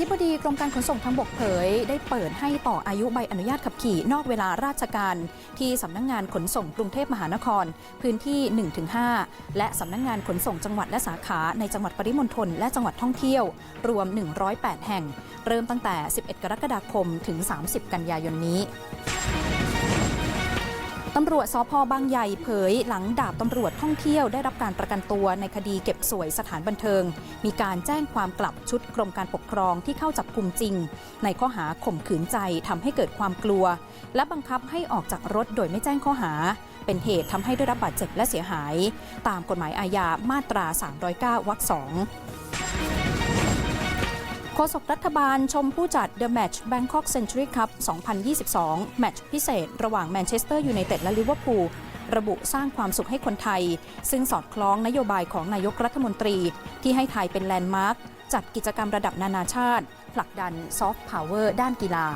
ธิบดีกรมการขนส่งทางบกเผย ได้เปิดให้ต่ออายุใบอนุญาตขับขี่นอกเวลาราชการ ที่สำนักงงานขนส่งกรุงเทพมหานคร พื้นที่ 1-5 และสำนักงงานขนส่งจังหวัดและสาขาในจังหวัดปริมณฑลและจังหวัดท่องเที่ยว รวม 108 แห่ง เริ่มตั้งแต่ 11 กรกฎาคมถึง 30 กันยายนนี้ ตำรวจสพบางใหญ่เผยหลังดาบตำรวจท่องเที่ยวได้รับการประกันตัวในคดีเก็บสวยสถานบันเทิง มีการแจ้งความกลับชุดกรมการปกครองที่เข้าจับกลุ่มจริง ในข้อหาข่มขืนใจทำให้เกิดความกลัว และบังคับให้ออกจากรถโดยไม่แจ้งข้อหา เป็นเหตุทำให้ได้รับบาดเจ็บและเสียหาย ตามกฎหมายอาญามาตรา 309วรรคสอง โฆษกรัฐบาลชมผู้จัด The Match Bangkok Century Cup 2022 แมตช์พิเศษ ระหว่างแมนเชสเตอร์ยูไนเต็ดและลิเวอร์พูลระบุสร้างความสุขให้คนไทย ซึ่งสอดคล้องนโยบายของนายกรัฐมนตรี ที่ให้ไทยเป็นแลนด์มาร์คจัดกิจกรรมระดับนานาชาติ ผลักดันซอฟต์พาวเวอร์ด้านกีฬา